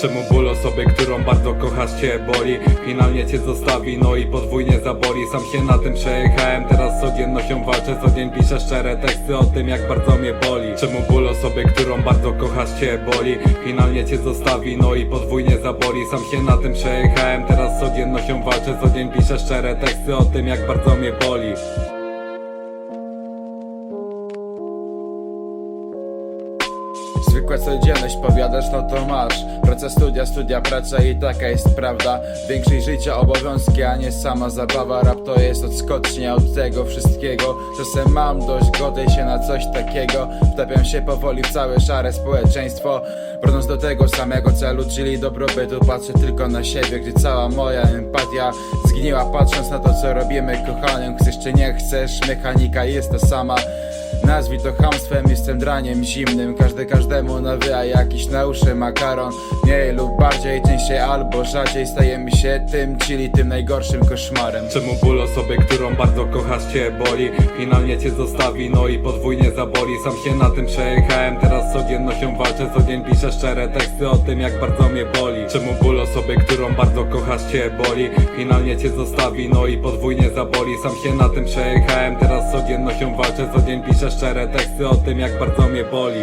Czemu ból osoby, którą bardzo kochasz cię boli? Finalnie cię zostawi, no i podwójnie zaboli. Sam się na tym przejechałem, teraz codziennością walczę Co dzień piszę szczere teksty o tym jak bardzo mnie boli. Czemu ból osoby, którą bardzo kochasz cię boli? Finalnie cię zostawi, no i podwójnie zaboli. Sam się na tym przejechałem, teraz codziennością walczę Co dzień piszę szczere teksty o tym jak bardzo mnie boli Zwykła codzienność, powiadasz, no to masz. Praca, studia, studia, praca i taka jest prawda. Większość życia obowiązki, a nie sama zabawa. Rap to jest odskocznia od tego wszystkiego. Czasem mam dość, godzę się na coś takiego. Wtapiam się powoli w całe szare społeczeństwo. Brnąc do tego samego celu, czyli dobrobytu Patrzę tylko na siebie, gdy cała moja empatia Zgniła. Patrząc na to, co robimy kochanym Chcesz czy nie chcesz, mechanika jest ta sama Nazwij to chamstwem, jestem draniem zimnym. Każdy każdemu nawija jakiś na uszy makaron. Mniej lub bardziej, częściej albo rzadziej Stajemy się tym, czyli tym najgorszym koszmarem. Czemu ból osoby, którą bardzo kochasz cię boli? Finalnie cię zostawi, no i podwójnie zaboli. Sam się na tym przejechałem, teraz codziennością walczę. Co dzień piszę szczere teksty o tym jak bardzo mnie boli. Czemu ból osoby, którą bardzo kochasz cię boli? Finalnie cię zostawi, no i podwójnie zaboli. Sam się na tym przejechałem, teraz codziennością walczę. Co dzień piszę szczere teksty o tym jak bardzo mnie boli